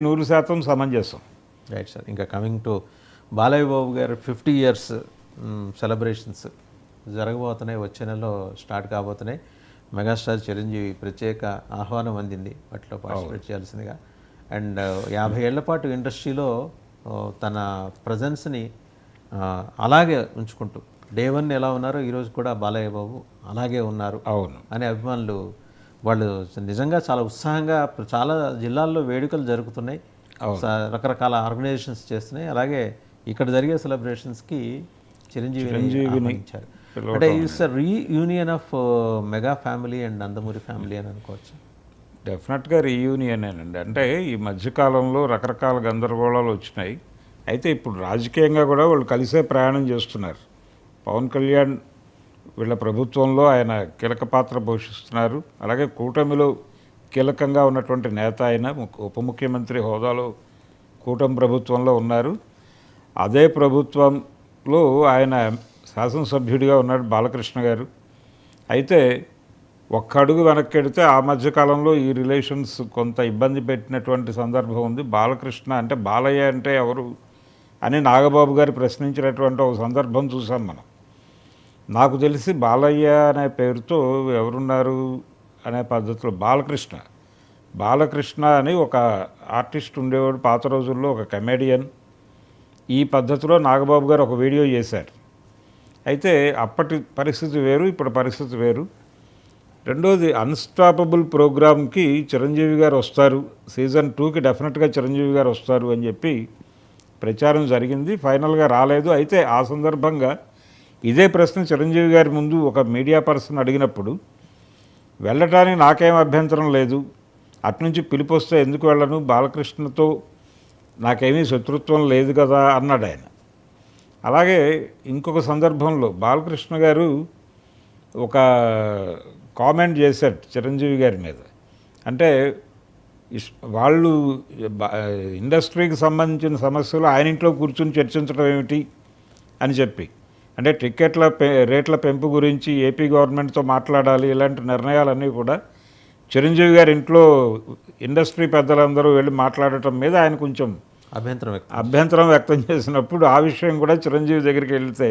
నూరు శాతం సమంజసం. రైట్ సార్ ఇంకా coming to Balayya Babu garu fifty years celebrations జరగబోతున్నాయి. వచ్చే నెలలో స్టార్ట్ కాబోతున్నాయి. మెగాస్టార్ చిరంజీవి ప్రత్యేక ఆహ్వానం అందింది. వాటిలో పార్టిసిపేట్ చేయాల్సిందిగా. అండ్ యాభై ఏళ్ళ పాటు ఇండస్ట్రీలో ఆ, తన ప్రజెన్స్ని అలాగే ఉంచుకుంటూ డే వన్ ఎలా ఉన్నారో ఈరోజు కూడా బాలయ్య బాబు అలాగే ఉన్నారు అవును. అనే అభిమానులు వాళ్ళు నిజంగా చాలా ఉత్సాహంగా చాలా జిల్లాల్లో వేడుకలు జరుగుతున్నాయి రకరకాల ఆర్గనైజేషన్స్ చేస్తున్నాయి. అలాగే ఇక్కడ జరిగే సెలబ్రేషన్స్కి చిరంజీవిని ఆహ్వానించారు. అంటే it's reunion of mega family and Nandamuri family అని అనుకోవచ్చు. డెఫినెట్గా రీయూనియనేనండి. అంటే ఈ మధ్యకాలంలో రకరకాల గందరగోళాలు వచ్చినాయి. అయితే ఇప్పుడు రాజకీయంగా కూడా వాళ్ళు కలిసే ప్రయాణం చేస్తున్నారు. పవన్ కళ్యాణ్ వీళ్ళ ప్రభుత్వంలో ఆయన కీలక పాత్ర పోషిస్తున్నారు. అలాగే కూటమిలో కీలకంగా ఉన్నటువంటి నేత ఆయన ఉప ముఖ్యమంత్రి హోదాలో కూటమి ప్రభుత్వంలో ఉన్నారు. అదే ప్రభుత్వంలో ఆయన శాసనసభ్యుడిగా ఉన్నాడు బాలకృష్ణ గారు. అయితే ఒక్క అడుగు వెనక్కి వెడితే ఆ మధ్యకాలంలో ఈ రిలేషన్స్ కొంత ఇబ్బంది పెట్టినటువంటి సందర్భం ఉంది. బాలకృష్ణ అంటే బాలయ్య అంటే ఎవరు అని నాగబాబు గారు ప్రశ్నించినటువంటి ఒక సందర్భం చూసాం మనం. నాకు తెలిసి బాలయ్య అనే పేరుతో ఎవరున్నారు అనే పద్ధతిలో బాలకృష్ణ. బాలకృష్ణ అని ఒక ఆర్టిస్ట్ ఉండేవాడు పాత రోజుల్లో ఒక కమెడియన్. ఈ పద్ధతిలో నాగబాబు గారు ఒక వీడియో చేశారు. అయితే అప్పటి పరిస్థితి వేరు ఇప్పుడు పరిస్థితి వేరు. రెండోది అన్స్టాపబుల్ ప్రోగ్రామ్కి చిరంజీవి గారు వస్తారు. సీజన్ టూకి డెఫినెట్గా చిరంజీవి గారు వస్తారు అని చెప్పి ప్రచారం జరిగింది. ఫైనల్గా రాలేదు. అయితే ఆ సందర్భంగా ఇదే ప్రశ్న చిరంజీవి గారి ముందు ఒక మీడియా పర్సన్ అడిగినప్పుడు వెళ్ళటానికి నాకేం అభ్యంతరం లేదు. అటునుంచి పిలుపు వస్తే ఎందుకు వెళ్ళను? బాలకృష్ణతో నాకేమీ శత్రుత్వం లేదు కదా అన్నాడు ఆయన. అలాగే ఇంకొక సందర్భంలో బాలకృష్ణ గారు ఒక కామెంట్ చేశాడు చిరంజీవి గారి మీద. అంటే వాళ్ళు ఇండస్ట్రీకి సంబంధించిన సమస్యలు ఆయన ఇంట్లో కూర్చుని చర్చించడం ఏమిటి అని చెప్పి. అంటే టికెట్ల పె రేట్ల పెంపు గురించి ఏపీ గవర్నమెంట్తో మాట్లాడాలి ఇలాంటి నిర్ణయాలన్నీ కూడా చిరంజీవి గారి ఇంట్లో ఇండస్ట్రీ పెద్దలందరూ వెళ్ళి మాట్లాడటం మీద ఆయన కొంచెం అభ్యంతరం వ్యక్తం అభ్యంతరం వ్యక్తం చేసినప్పుడు ఆ విషయం కూడా చిరంజీవి దగ్గరికి వెళ్తే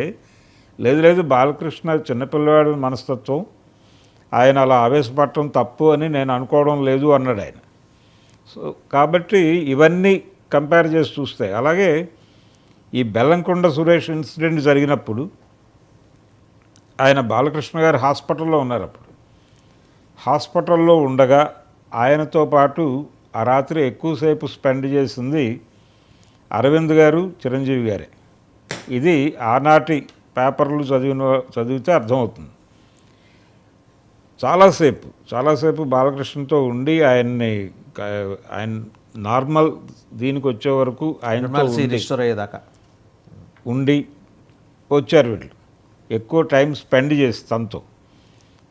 లేదు లేదు బాలకృష్ణ చిన్నపిల్లవాడి మనస్తత్వం ఆయన అలా ఆవేశపడటం తప్పు అని నేను అనుకోవడం లేదు అన్నాడు ఆయన. సో కాబట్టి ఇవన్నీ కంపేర్ చేసి చూస్తే అలాగే ఈ బెల్లంకొండ సురేష్ ఇన్సిడెంట్ జరిగినప్పుడు ఆయన బాలకృష్ణ గారు హాస్పిటల్లో ఉన్నారు అప్పుడు. హాస్పిటల్లో ఉండగా ఆయనతో పాటు ఆ రాత్రి ఎక్కువసేపు స్పెండ్ చేసింది అరవింద్ గారు చిరంజీవి గారే. ఇది ఆనాటి పేపర్లు చదివిన చదివితే అర్థమవుతుంది. చాలాసేపు చాలాసేపు బాలకృష్ణతో ఉండి ఆయన్ని ఆయన నార్మల్ దీనికి వచ్చే వరకు రిస్టోర్ అయ్యేదాకా. ఉండి వచ్చారు వీళ్ళు. ఎక్కువ టైం స్పెండ్ చేసి తనతో.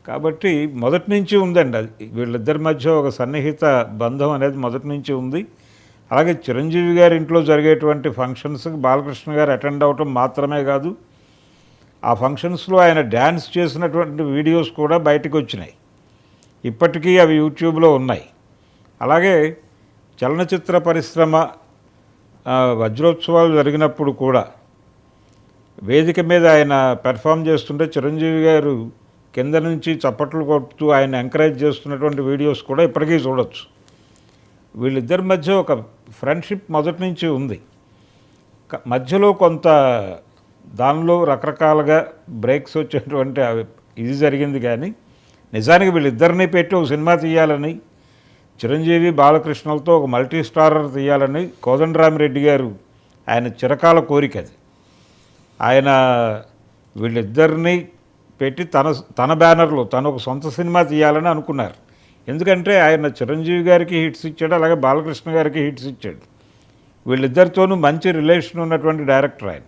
కాబట్టి మొదటి నుంచి ఉందండి అది. వీళ్ళిద్దరి మధ్య ఒక సన్నిహిత బంధం అనేది మొదటి నుంచి ఉంది. అలాగే చిరంజీవి గారి ఇంట్లో జరిగేటువంటి ఫంక్షన్స్కి బాలకృష్ణ గారు అటెండ్ అవటం మాత్రమే కాదు ఆ ఫంక్షన్స్లో ఆయన డ్యాన్స్ చేసినటువంటి వీడియోస్ కూడా బయటకు వచ్చినాయి. ఇప్పటికీ అవి యూట్యూబ్లో ఉన్నాయి. అలాగే చలనచిత్ర పరిశ్రమ వజ్రోత్సవాలు జరిగినప్పుడు కూడా వేదిక మీద ఆయన పెర్ఫామ్ చేస్తుంటే చిరంజీవి గారు కింద నుంచి చప్పట్లు కొడుతూ ఆయన ఎంకరేజ్ చేస్తున్నటువంటి వీడియోస్ కూడా ఇప్పటికీ చూడొచ్చు. వీళ్ళిద్దరి మధ్య ఒక ఫ్రెండ్షిప్ మొదటి నుంచి ఉంది. మధ్యలో కొంత దానిలో రకరకాలుగా బ్రేక్స్ వచ్చేటువంటి అవి- ఇది జరిగింది కానీ నిజానికి వీళ్ళిద్దరిని పెట్టి ఒక సినిమా తీయాలని చిరంజీవి బాలకృష్ణలతో ఒక మల్టీ స్టారర్ తీయాలని కోదండరామిరెడ్డి గారు ఆయన చిరకాల కోరిక అది. ఆయన వీళ్ళిద్దరిని పెట్టి తన తన బ్యానర్లో తను ఒక సొంత సినిమా తీయాలని అనుకున్నారు. ఎందుకంటే ఆయన చిరంజీవి గారికి హిట్స్ ఇచ్చాడు అలాగే బాలకృష్ణ గారికి హిట్స్ ఇచ్చాడు. వీళ్ళిద్దరితోనూ మంచి రిలేషన్ ఉన్నటువంటి డైరెక్టర్ ఆయన.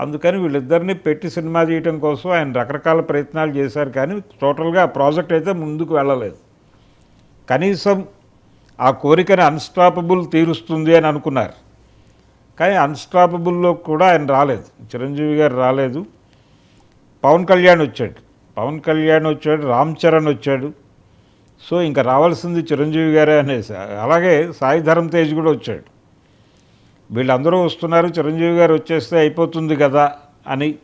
అందుకని వీళ్ళిద్దరిని పెట్టి సినిమా తీయటం కోసం ఆయన రకరకాల ప్రయత్నాలు చేశారు కానీ టోటల్గా ఆ ప్రాజెక్ట్ అయితే ముందుకు వెళ్ళలేదు. కనీసం ఆ కోరికని అన్స్టాపబుల్ తీరుస్తుంది అని అనుకున్నారు. కానీ అన్స్టాపబుల్లో కూడా ఆయన రాలేదు. చిరంజీవి గారు రాలేదు. పవన్ కళ్యాణ్ వచ్చాడు. పవన్ కళ్యాణ్ వచ్చాడు రామ్ చరణ్ వచ్చాడు. సో ఇంకా రావాల్సింది చిరంజీవి గారే అనేసి. అలాగే సాయి ధరమ్ తేజ్ కూడా వచ్చాడు. వీళ్ళందరూ వస్తున్నారు. చిరంజీవి గారు వచ్చేస్తే అయిపోతుంది కదా అని.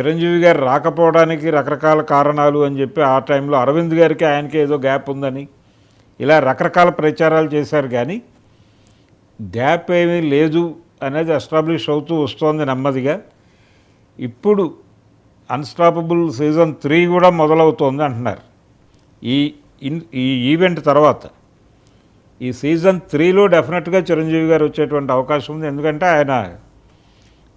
చిరంజీవి గారు రాకపోవడానికి రకరకాల కారణాలు అని చెప్పి ఆ టైంలో అరవింద్ గారికి ఆయనకి ఏదో గ్యాప్ ఉందని. ఇలా రకరకాల ప్రచారాలు చేశారు కానీ గ్యాప్ ఏమీ లేదు అనేది ఎస్టాబ్లిష్ అవుతూ వస్తోంది నెమ్మదిగా. ఇప్పుడు అన్స్టాపబుల్ సీజన్ త్రీ కూడా మొదలవుతోంది అంటున్నారు. ఈ ఇన్ ఈ ఈవెంట్ తర్వాత ఈ సీజన్ త్రీలో డెఫినెట్గా చిరంజీవి గారు వచ్చేటువంటి అవకాశం ఉంది. ఎందుకంటే ఆయన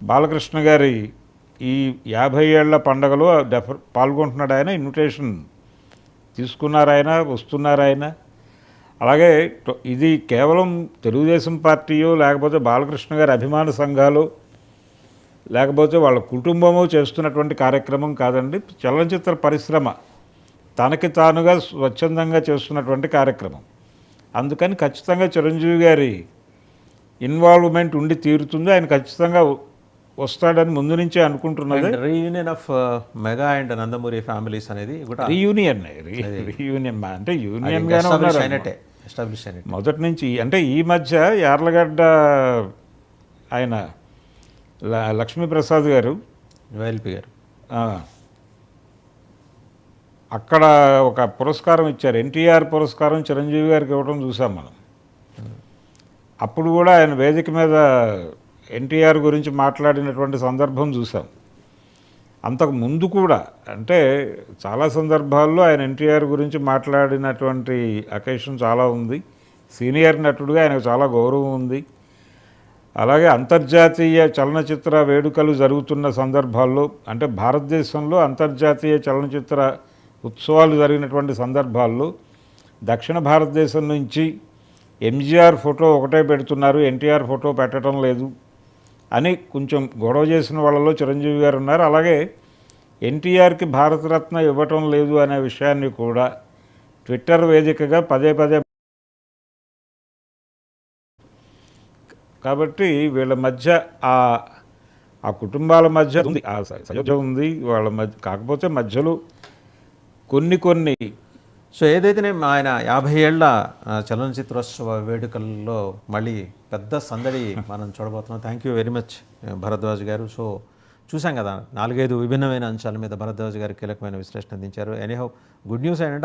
బాలకృష్ణ గారి ఈ యాభై ఏళ్ళ పండగలో డెఫ పాల్గొంటున్నాడు ఆయన. ఇన్విటేషన్ తీసుకున్నారు ఆయన వస్తున్నారు ఆయన. అలాగే ఇది కేవలం తెలుగుదేశం పార్టీయో లేకపోతే బాలకృష్ణ గారి అభిమాన సంఘాలు లేకపోతే వాళ్ళ కుటుంబము చేస్తున్నటువంటి కార్యక్రమం కాదండి చలనచిత్ర పరిశ్రమ తనకి తానుగా స్వచ్ఛందంగా చేస్తున్నటువంటి కార్యక్రమం. అందుకని ఖచ్చితంగా చిరంజీవి గారి ఇన్వాల్వ్మెంట్ ఉండి తీరుతుంది ఆయన ఖచ్చితంగా వస్తాడని ముందు నుంచే అనుకుంటున్నది. Reunion of mega and Nandamuri families అనేది కూడా రీయూనియన్ రీయూనియన్ అంటే యూనియన్ గానే ఉన్నారు అయినట్టే ఎస్టాబ్లిష్ అయినట్టే. మొదటి నుంచి అంటే ఈ మధ్య యార్లగడ్డ ఆయన లక్ష్మీప్రసాద్ గారు వైఎల్పి గారు. అక్కడ ఒక పురస్కారం ఇచ్చారు. ఎన్టీఆర్ పురస్కారం చిరంజీవి గారికి ఇవ్వడం చూసాం మనం. అప్పుడు కూడా ఆయన వేదిక మీద ఎన్టీఆర్ గురించి మాట్లాడినటువంటి సందర్భం చూసాం. అంతకు ముందు కూడా అంటే చాలా సందర్భాల్లో ఆయన ఎన్టీఆర్ గురించి మాట్లాడినటువంటి అకేషన్ చాలా ఉంది. సీనియర్ నటుడుగా ఆయనకు చాలా గౌరవం ఉంది. అలాగే అంతర్జాతీయ చలనచిత్ర వేడుకలు జరుగుతున్న సందర్భాల్లో అంటే భారతదేశంలో అంతర్జాతీయ చలనచిత్ర ఉత్సవాలు జరిగినటువంటి సందర్భాల్లో దక్షిణ భారతదేశం నుంచి ఎంజీఆర్ ఫోటో ఒకటే పెడుతున్నారు. ఎన్టీఆర్ ఫోటో పెట్టడం లేదు. అని కొంచెం గొడవ చేసిన వాళ్ళలో చిరంజీవి గారు ఉన్నారు. అలాగే ఎన్టీఆర్కి భారతరత్న ఇవ్వటం లేదు అనే విషయాన్ని కూడా ట్విట్టర్ వేదికగా పదే పదే కాబట్టి వీళ్ళ మధ్య ఆ ఆ కుటుంబాల మధ్య ఉంది. ఆ స- సయోధ్య ఉంది. వాళ్ళ మధ్య కాకపోతే మధ్యలో కొన్ని కొన్ని సో ఏదైతేనే ఆయన యాభై ఏళ్ళ చలనచిత్రోత్సవ వేడుకల్లో మళ్ళీ పెద్ద సందడి మనం చూడబోతున్నాం. Thank you very much Bharadwaj garu. So చూసాం కదా నాలుగైదు విభిన్నమైన అంశాల మీద భరద్వాజ్ గారు కీలకమైన విశ్లేషణ అందించారు. ఎనీహౌ గుడ్ న్యూస్ ఏంటంటే